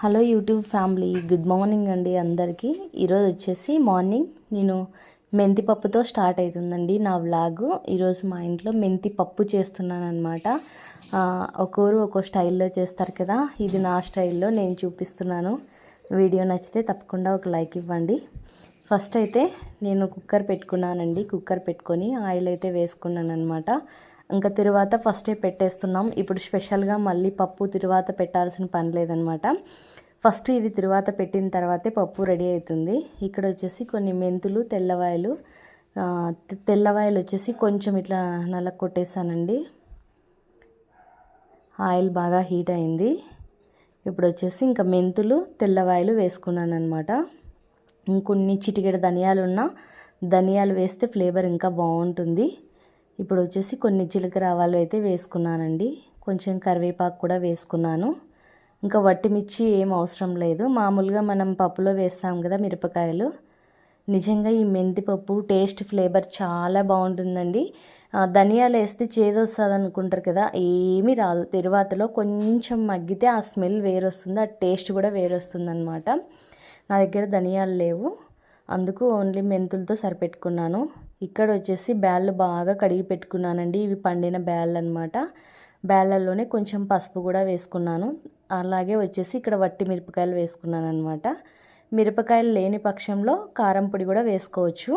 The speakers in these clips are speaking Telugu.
Hello YouTube family good morning అండి అందరికీ. ఈరోజు వచ్చేసి మార్నింగ్ నేను మెంతి పప్పుతో స్టార్ట్ అవుతుందండి నా వ్లాగ్. ఈరోజు మా ఇంట్లో మెంతి పప్పు చేస్తున్నాను అనమాట ఒక్కొరు ఒక్కో స్టైల్లో చేస్తారు కదా ఇది నా స్టైల్లో నేను చూపిస్తున్నాను. వీడియో నచ్చితే తప్పకుండా ఒక లైక్ ఇవ్వండి. ఫస్ట్ అయితే నేను కుక్కర్ పెట్టుకున్నానండి కుక్కర్ పెట్టుకొని ఆయిల్ అయితే వేసుకున్నాను అనమాట ఇంకా తిరువాత ఫస్టే పెట్టేస్తున్నాం. ఇప్పుడు స్పెషల్గా మళ్ళీ పప్పు తిరువాత పెట్టాల్సిన పని లేదనమాట. ఫస్ట్ ఇది తిరువాత పెట్టిన తర్వాతే పప్పు రెడీ అవుతుంది. ఇక్కడ వచ్చేసి కొన్ని మెంతులు తెల్లవాయలు తెల్లవాయలు వచ్చేసి కొంచెం ఇట్లా నల్ల కొట్టేసానండి. ఆయిల్ బాగా హీట్ అయింది. ఇప్పుడు వచ్చేసి ఇంకా మెంతులు తెల్లవాయలు వేసుకున్నాను అనమాట ఇంకొన్ని చిటికెడ ధనియాలు ఉన్న ధనియాలు వేస్తే ఫ్లేవర్ ఇంకా బాగుంటుంది. ఇప్పుడు వచ్చేసి కొన్ని జీలకర్ర ఆవాలు అయితే వేసుకున్నానండి. కొంచెం కరివేపాకు కూడా వేసుకున్నాను. ఇంకా వట్టిమిర్చి ఏం అవసరం లేదు. మామూలుగా మనం పప్పులో వేస్తాం కదా మిరపకాయలు. నిజంగా ఈ మెంతిపప్పు టేస్ట్ ఫ్లేవర్ చాలా బాగుంటుందండి. ఆ, ధనియాలు వేస్తే చేదొస్తుంది అనుకుంటారు కదా ఏమీ రాదు. తిరువాతలో కొంచెం మగ్గితే ఆ స్మెల్ వేరొస్తుంది ఆ టేస్ట్ కూడా వేరొస్తుంది అనమాట నా దగ్గర ధనియాలు లేవు. అందుకు ఓన్లీ మెంతులతో సరిపెట్టుకున్నాను. ఇక్కడ వచ్చేసి బ్యాళ్ళు బాగా కడిగి పెట్టుకున్నానండి. ఇవి పండిన బ్యాళ్ళు అనమాట బ్యాళ్ళల్లోనే కొంచెం పసుపు కూడా వేసుకున్నాను. అలాగే వచ్చేసి ఇక్కడ వట్టి మిరపకాయలు వేసుకున్నాను అనమాట మిరపకాయలు లేని పక్షంలో కారం పొడి కూడా వేసుకోవచ్చు.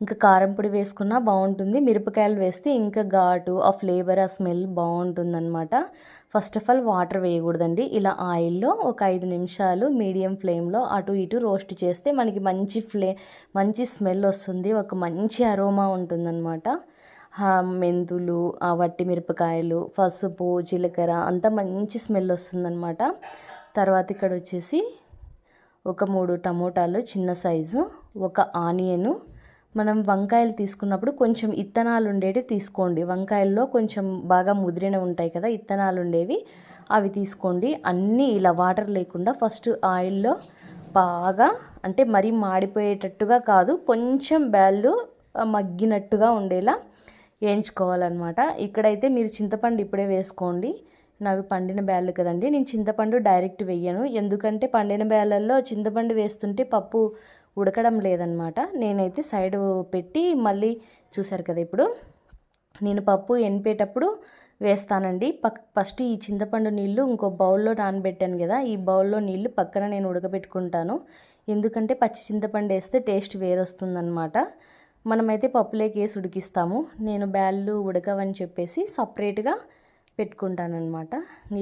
ఇంకా కారం పొడి వేసుకున్నా బాగుంటుంది. మిరపకాయలు వేస్తే ఇంకా ఘాటు ఆ ఫ్లేవర్ ఆ స్మెల్ బాగుంటుందన్నమాట. ఫస్ట్ ఆఫ్ ఆల్ వాటర్ వేయకూడదండి. ఇలా ఆయిల్లో ఒక ఐదు నిమిషాలు మీడియం ఫ్లేమ్లో అటు ఇటు రోస్ట్ చేస్తే మనకి మంచి ఫ్లే మంచి స్మెల్ వస్తుంది. ఒక మంచి అరోమా ఉంటుందన్నమాట. మెంతులు ఆ వట్టి మిరపకాయలు పసుపు జీలకర్ర అంతా మంచి స్మెల్ వస్తుందన్నమాట. తర్వాత ఇక్కడ వచ్చేసి ఒక మూడు టమోటాలు చిన్న సైజు ఒక ఆనియను మనం వంకాయలు తీసుకున్నప్పుడు కొంచెం ఇత్తనాలు ఉండేవి తీసుకోండి. వంకాయల్లో కొంచెం బాగా ముదిరిన ఉంటాయి కదా ఇత్తనాలు ఉండేవి. అవి తీసుకోండి. అన్నీ ఇలా వాటర్ లేకుండా ఫస్ట్ ఆయిల్లో బాగా అంటే మరీ మాడిపోయేటట్టుగా కాదు కొంచెం బ్యాళ్ళు మగ్గినట్టుగా ఉండేలా వేయించుకోవాలన్నమాట. ఇక్కడైతే మీరు చింతపండు ఇప్పుడే వేసుకోండి. నాకు పండిన బ్యాళ్ళు కదండి. నేను చింతపండు డైరెక్ట్ వేయను. ఎందుకంటే పండిన బ్యాళ్ళల్లో చింతపండు వేస్తుంటే పప్పు ఉడకడం లేదనమాట. నేనైతే సైడ్ పెట్టి మళ్ళీ చూసారు కదా ఇప్పుడు. నేను పప్పు ఎనిపేటప్పుడు వేస్తానండి. పక్ ఫస్ట్ ఈ చింతపండు నీళ్ళు ఇంకో బౌల్లో నానబెట్టాను కదా ఈ బౌల్లో నీళ్ళు పక్కన నేను ఉడకబెట్టుకుంటాను. ఎందుకంటే పచ్చి చింతపండు వేస్తే టేస్ట్ వేరొస్తుందనమాట. మనమైతే పప్పులోకి వేసి ఉడికిస్తాము. నేను బ్యాళ్ళు ఉడకవని చెప్పేసి సపరేట్గా పెట్టుకుంటానమాట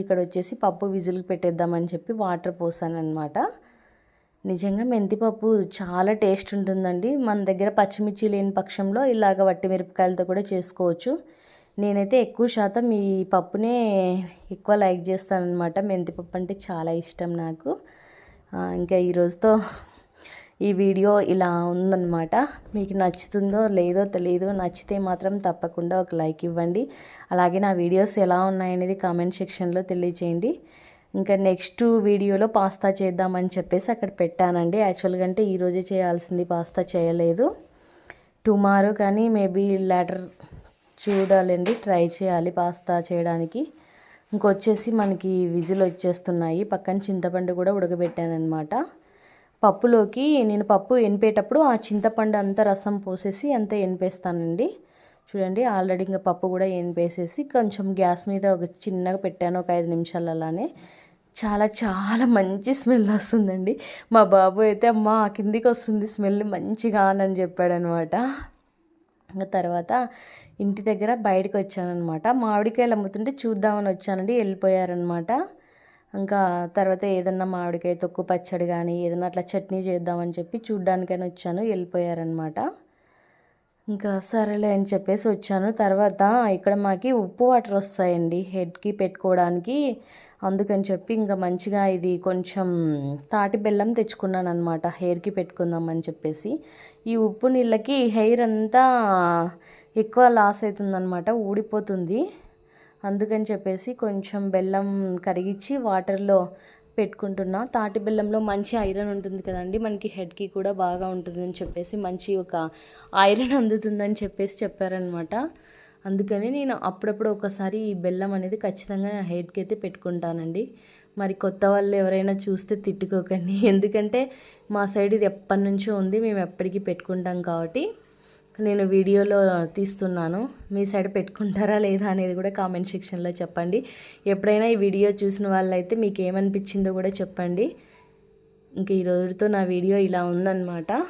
ఇక్కడ వచ్చేసి పప్పు విజిల్ పెట్టేద్దామని చెప్పి వాటర్ పోసానమాట నిజంగా మెంతిపప్పు చాలా టేస్ట్ ఉంటుందండి. మన దగ్గర పచ్చిమిర్చి లేని పక్షంలో ఇలాగ వట్టి మిరపకాయలతో కూడా చేసుకోవచ్చు. నేనైతే ఎక్కువ శాతం ఈ పప్పునే ఎక్కువ లైక్ చేస్తానన్నమాట. మెంతిపప్పు అంటే చాలా ఇష్టం నాకు. ఇంకా ఈరోజుతో ఈ వీడియో ఇలా ఉందన్నమాట. మీకు నచ్చుతుందో లేదో తెలియదు నచ్చితే మాత్రం తప్పకుండా ఒక లైక్ ఇవ్వండి. అలాగే నా వీడియోస్ ఎలా ఉన్నాయనేది కామెంట్ సెక్షన్లో తెలియజేయండి ఇంకా నెక్స్ట్ వీడియోలో పాస్తా చేద్దామని చెప్పేసి అక్కడ పెట్టానండి. యాక్చువల్గా అంటే ఈరోజే చేయాల్సింది పాస్తా చేయలేదు. టుమారో కానీ మేబీ లెటర్ చూడాలండి ట్రై చేయాలి పాస్తా చేయడానికి. ఇంకొచ్చేసి మనకి విజిల్ వచ్చేస్తున్నాయి. పక్కన చింతపండు కూడా ఉడకబెట్టానమాట పప్పులోకి నేను పప్పు ఎనిపేటప్పుడు ఆ చింతపండు అంతా రసం పోసేసి అంతా ఎనిపేస్తానండి చూడండి ఆల్రెడీ ఇంకా పప్పు కూడా వేసేసి కొంచెం గ్యాస్ మీద ఒక చిన్నగా పెట్టాను ఒక ఐదు నిమిషాలు అలానే చాలా చాలా మంచి స్మెల్ వస్తుందండి. మా బాబు అయితే అమ్మ కిందికి వస్తుంది స్మెల్ మంచిగా అని చెప్పాడనమాట. ఇంకా తర్వాత ఇంటి దగ్గర బయటకు వచ్చానమాట మామిడికాయలు అమ్ముతుంటే చూద్దామని వచ్చానండి వెళ్ళిపోయారనమాట. ఇంకా తర్వాత ఏదన్నా మామిడికాయ తొక్కు పచ్చడి కానీ ఏదన్నా అట్లా చట్నీ చేద్దామని చెప్పి చూడ్డానికైనా వచ్చాను వెళ్ళిపోయారనమాట. ఇంకా సరేలే అని చెప్పేసి వచ్చాను. తర్వాత ఇక్కడ మాకి ఉప్పు వాటర్ వస్తాయండి హెడ్కి పెట్టుకోవడానికి. అందుకని చెప్పి ఇంకా మంచిగా ఇది కొంచెం తాటి బెల్లం తెచ్చుకున్నాను అనమాట హెయిర్కి పెట్టుకుందామని చెప్పేసి. ఈ ఉప్పు నీళ్ళకి హెయిర్ అంతా ఎక్కువ లాస్ అవుతుందన్నమాట ఊడిపోతుంది. అందుకని చెప్పేసి కొంచెం బెల్లం కరిగించి వాటర్లో పెట్టుకుంటున్నా. తాటి బెల్లంలో మంచి ఐరన్ ఉంటుంది కదండి. మనకి హెడ్కి కూడా బాగా ఉంటుందని చెప్పేసి మంచి ఒక ఐరన్ అందుతుందని చెప్పేసి చెప్పారనమాట అందుకని నేను అప్పుడప్పుడు ఒకసారి ఈ బెల్లం అనేది ఖచ్చితంగా నా హెయిర్కి అయితే పెట్టుకుంటానండి. మరి కొత్త వాళ్ళు ఎవరైనా చూస్తే తిట్టుకోకండి. ఎందుకంటే మా సైడ్ ఇది ఎప్పటి నుంచో ఉంది. మేము ఎప్పటికీ పెట్టుకుంటాం కాబట్టి. నేను వీడియోలో తీస్తున్నాను. మీ సైడ్ పెట్టుకుంటారా లేదా అనేది కూడా కామెంట్ సెక్షన్లో చెప్పండి. ఎప్పుడైనా ఈ వీడియో చూసిన వాళ్ళైతే మీకు ఏమనిపించిందో కూడా చెప్పండి. ఇంక ఈ రోజుతో నా వీడియో ఇలా ఉందన్నమాట.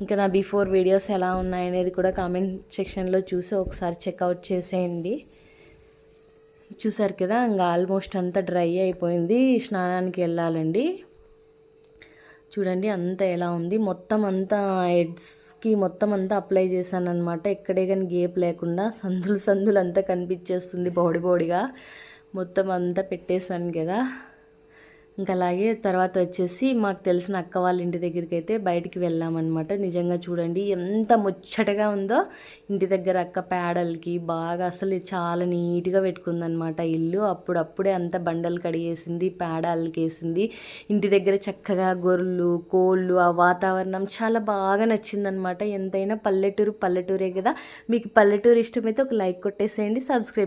ఇంకా నా బిఫోర్ వీడియోస్ ఎలా ఉన్నాయనేది కూడా కామెంట్ సెక్షన్లో చూసి ఒకసారి చెక్అవుట్ చేసేయండి. చూసారు కదా ఇంకా ఆల్మోస్ట్ అంతా డ్రై అయిపోయింది. స్నానానికి వెళ్ళాలండి. చూడండి అంతా ఎలా ఉంది. మొత్తం అంతా కి మొత్తం అంతా అప్లై చేశాను అనమాట ఎక్కడే కానీ గేప్ లేకుండా సందులు సందులు అంతా కనిపించేస్తుంది బాడీ బాడీగా మొత్తం అంతా పెట్టేశాను కదా. ఇంకా అలాగే తర్వాత వచ్చేసి మాకు తెలిసిన అక్క వాళ్ళ ఇంటి దగ్గరికి అయితే బయటికి వెళ్ళామన్నమాట. నిజంగా చూడండి ఎంత ముచ్చటగా ఉందో. ఇంటి దగ్గర అక్క పేడలకి బాగా అసలు చాలా నీట్గా పెట్టుకుందనమాట ఇల్లు. అప్పుడప్పుడే అంత బండలు కడిగేసింది పేడలకి వేసింది ఇంటి దగ్గర చక్కగా గొర్రెలు కోళ్ళు ఆ వాతావరణం చాలా బాగా నచ్చిందనమాట ఎంతైనా పల్లెటూరు పల్లెటూరే కదా. మీకు పల్లెటూరు ఇష్టమైతే ఒక లైక్ కొట్టేసేయండి సబ్స్క్రైబ్